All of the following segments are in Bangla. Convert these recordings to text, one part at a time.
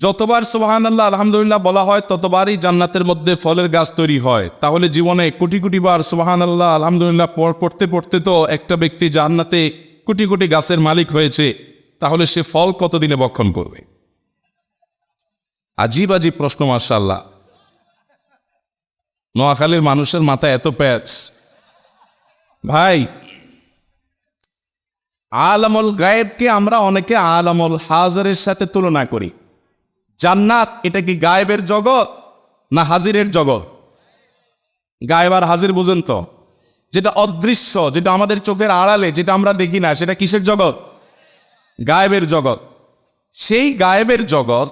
যতবার সুবাহান আল্লাহ আলহামদুলিল্লাহ বলা হয়, ততবারই জান্নাতের মধ্যে ফলের গাছ তৈরি হয়। তাহলে জীবনে কোটি কোটি বার সুবাহান আল্লাহ আলহামদুলিল্লাহ পড়- পড়তে পড়তে তো একটা ব্যক্তি জান্নাতে কোটি কোটি গাছের মালিক হয়েছে, তাহলে সে ফল কতদিনে বক্ষণ করবে? আজীব আজীব প্রশ্ন মার্শাল্লাহ নোয়াখালীর মানুষের মাথা এত প্যাচ। ভাই, আলামল গায়েবকে আমরা অনেকে আলামল হাজারের সাথে তুলনা করি। জান্নাত, এটা কি গায়েবের জগৎ না হাজিরের জগৎ? গায়েব আর হাজির বুঝেন তো? যেটা অদৃশ্য, যেটা আমাদের চোখের আড়ালে, যেটা আমরা দেখি না, সেটা কিসের জগৎ? গায়েবের জগৎ। সেই গায়েবের জগৎ,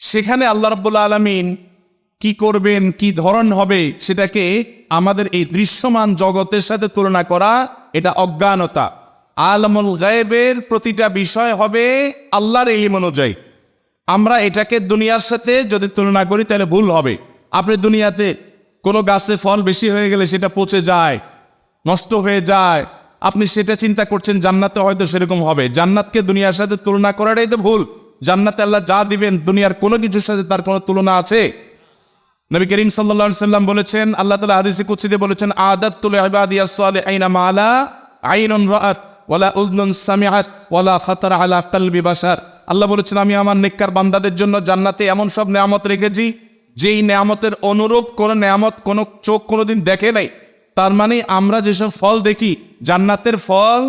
সেখানে আল্লাহ রাব্বুল আলমিন কি করবেন, কি ধরন হবে, সেটাকে আমাদের এই দৃশ্যমান জগতের সাথে তুলনা করা, এটা অজ্ঞানতা। আলমুল গায়েবের প্রতিটা বিষয় হবে আল্লাহর ইলিম অনুযায়ী। আমরা এটাকে দুনিয়ার সাথে যদি তুলনা করি, তাহলে ভুল হবে। আপনি দুনিয়াতে কোনো গাছে ফল বেশি হয়ে গেলে সেটা পচে যায়, নষ্ট হয়ে যায়। আপনি সেটা চিন্তা করছেন, জান্নাতে হয়তো সেরকম হবে। জান্নাতকে দুনিয়ার সাথে তুলনা করাটাই তো ভুল। জান্নাতে আল্লাহ যা দিবেন, দুনিয়ার কোনো কিছুর সাথে তার কোনো তুলনা আছে? নবী করিম সাল্লা সাল্লাম বলেছেন, আল্লাহ তালা হাদিসে কুচিতে বলেছেন আদাত তুলে আইনা মালা আইনুন রাআত ওয়ালা সামিআত ওয়ালা খাতার আলা কালবি বাশার। আল্লাহ বলেছেন, আমি আমার নেককার বান্দাদের জন্য জান্নাতে এমন সব নেয়ামত রেখেছি, যেই নেয়ামতের অনুরূপ কোনো নেয়ামত, কোনো চোখ কোনোদিন দেখে নাই। তার মানে আমরা যেসব ফল দেখি, জান্নাতের ফল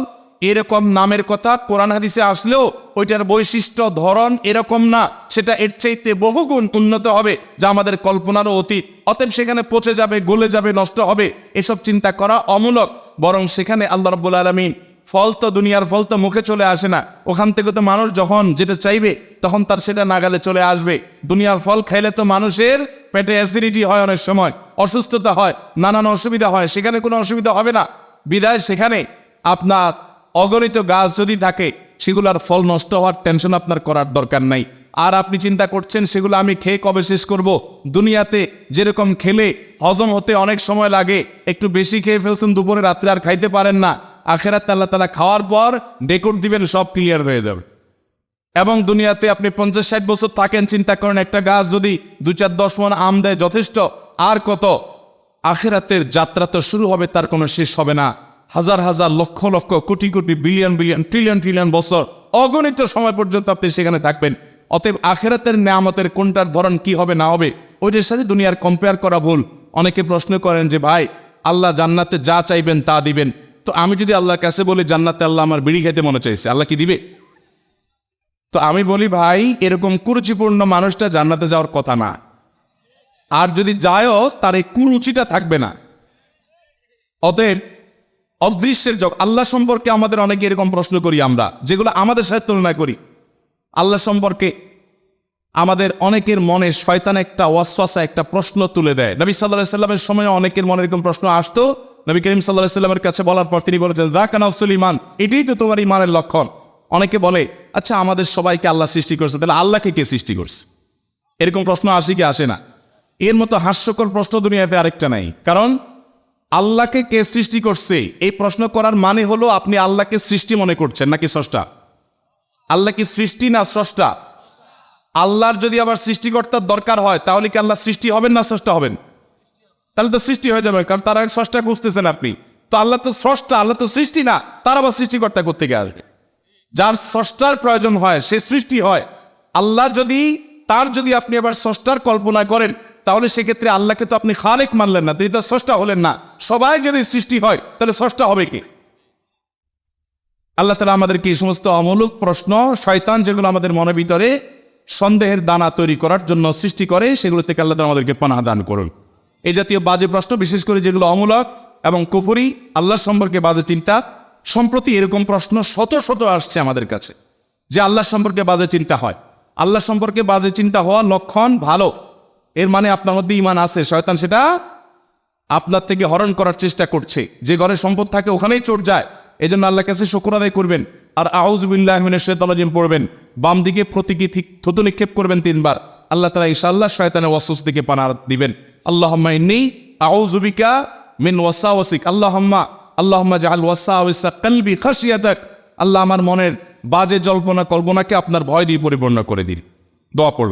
এরকম নামের কথা কোরআন হাদিসে আসলেও ওইটার বৈশিষ্ট্য, ধরন এরকম না। সেটা এর চাইতে বহুগুণ উন্নত হবে, যা আমাদের কল্পনারও অতীত। অতএব সেখানে পচে যাবে, গলে যাবে, নষ্ট হবে, এসব চিন্তা করা অমূলক। বরং সেখানে আল্লাহ রব্বুল আলমিন ফল তো দুনিয়ার ফল তো মুখে চলে আসে না। ওখান থেকে তো মানুষ যখন যেটা চাইবে, তখন তার সেটা নাগালে চলে আসবে। দুনিয়ার ফল খাইলে তো মানুষের পেটে অ্যাসিডিটি হয় অনেক সময়, অসুস্থতা হয়, নানান অসুবিধা হয়, সেখানে কোনো অসুবিধা হবে না। বিদায় সেখানে আপনার অগণিত গাছ যদি থাকে, সেগুলোর ফল নষ্ট হওয়ার টেনশন আপনার করার দরকার নাই। আর আপনি চিন্তা করছেন, সেগুলো আমি খেয়ে কবে শেষ করব? দুনিয়াতে যেরকম খেলে হজম হতে অনেক সময় লাগে, একটু বেশি খেয়ে ফেলছেন, দুপুরে রাত্রে আর খাইতে পারেন না। আখেরাত আল্লাহ তালা খাওয়ার পর ডেকুট দিবেন, সব ক্লিয়ার হয়ে যাবে। এবং দুনিয়াতে আপনি পঞ্চাশ ষাট বছর থাকেন, চিন্তা করেন, একটা গাছ যদি দু চার দশ মন আম দেয় যথেষ্ট, আর কত? আখেরাতের যাত্রা তো শুরু হবে, তার কোনো শেষ হবে না। হাজার হাজার lakh lakh, crore crore billion billion trillion trillion বছর, অগণিত সময় পর্যন্ত আপনি সেখানে থাকবেন। অতএব আখেরাতের নেয়ামতের কোনটার ধরন কি হবে, না হবে, ওইটার সাথে দুনিয়ার কম্পেয়ার করা ভুল। অনেকে প্রশ্ন করেন যে, ভাই, আল্লাহ জান্নাতে যা চাইবেন তা দিবেন। তো আমি যদি আল্লাহর কাছে বলি, জান্নাতে আল্লাহ আমার বিড়ি খেতে মনে চাইছে, আল্লাহ কি দিবে? তো আমি বলি, ভাই, এরকম কুরুচিপূর্ণ মানুষটা জান্নাতে যাওয়ার কথা না। আর যদি যায়ও, তার এই কুরুচিটা থাকবে না। অতএব, অদৃশ্যের জগ, আল্লাহ সম্পর্কে আমাদের অনেকে এরকম প্রশ্ন করি আমরা, যেগুলো আমাদের সাথে তুলনা করি। আল্লাহ সম্পর্কে আমাদের অনেকের মনে শয়তান একটা ওয়াসওয়াসা, একটা প্রশ্ন তুলে দেয়। নবী সাল্লাহ সাল্লামের সময় অনেকের মনে এরকম প্রশ্ন আসতো নবী করিম সাল্লাহ সাল্লামের কাছে বলার পর তিনি বলেছেন দা কানাফসুল ইমান এটাই তো তোমার ইমানের লক্ষণ। অনেকে বলে আচ্ছা আমাদের সবাইকে আল্লাহ সৃষ্টি করছে, তাহলে আল্লাহকে কে সৃষ্টি করছে? এরকম প্রশ্ন আসে কি আসে না। এর মতো হাস্যকর প্রশ্ন দুনিয়াতে আরেকটা নাই। কারণ, আল্লাহকে কে সৃষ্টি করছে? এই প্রশ্ন করার মানে হলো আপনি আল্লাহকে সৃষ্টি মনে করছেন নাকি স্রষ্টা? আল্লাহ কি সৃষ্টি না স্রষ্টা? আল্লাহর যদি আবার সৃষ্টিকর্তার দরকার হয়, তাহলে কি আল্লাহ সৃষ্টি হবেন না স্রষ্টা হবেন? তাহলে তো সৃষ্টি হয়ে যাবে, কারণ তারা স্রষ্টা খুঁজতেছেন আপনি। তো আল্লাহ তো স্রষ্টা, আল্লাহ তো সৃষ্টি না, তার আবার সৃষ্টিকর্তা করতে গিয়ে আসবে? যার স্রষ্টার প্রয়োজন হয়, সে সৃষ্টি হয়। আল্লাহ যদি, তার যদি আপনি আবার স্রষ্টার কল্পনা করেন, তাহলে সেক্ষেত্রে আল্লাহকে তো আপনি খালেক মানলেন না, তিনি তো স্রষ্টা হলেন না। সবাই যদি সৃষ্টি হয়, তাহলে স্রষ্টা হবে কি? আল্লাহ তালা আমাদেরকে এই সমস্ত অমূলক প্রশ্ন, শয়তান যেগুলো আমাদের মনের ভিতরে সন্দেহের দানা তৈরি করার জন্য সৃষ্টি করে, সেগুলো থেকে আল্লাহ আমাদেরকে পানা দান করুন। এই জাতীয় বাজে প্রশ্ন, বিশেষ করে যেগুলো অমূলক এবং কুফুরি, আল্লাহ সম্পর্কে বাজে চিন্তা, সম্প্রতি এরকম প্রশ্ন শত শত আসছে আমাদের কাছে যে আল্লাহ সম্পর্কে বাজে চিন্তা হয়। আল্লাহ সম্পর্কে বাজে চিন্তা হওয়া লক্ষণ ভালো। এর মানে আপনার মধ্যে ইমান আছে, শয়তান সেটা আপনার থেকে হরণ করার চেষ্টা করছে। যে ঘরে সম্পদ থাকে ওখানেই চোর যায়। এই জন্য আল্লাহ কাছে শুক্র আদায় করবেন। আর আউজবিল্লাহমিনের শেতালজিম পড়বেন। বাম দিকে প্রতীকী থুতু নিক্ষেপ করবেন তিনবার। আল্লাহ তালা ইশাল্লাহ শয়তানের ওয়াসুস দিকে দিবেন। আল্লাহম্মা ইন্নি আউজুবিকা মিন ওয়াসাওয়াসিক আল্লাহম্মা আল্লাহম্মা জাহাল ওয়াসাওয়াসা কালবি খাসিয়াতাক আল্লাহ আমার মনের বাজে জল্পনা, কল্পনাকে আপনার ভয় দিয়ে পরিপূর্ণ করে দিন। দোয়া পড়বেন।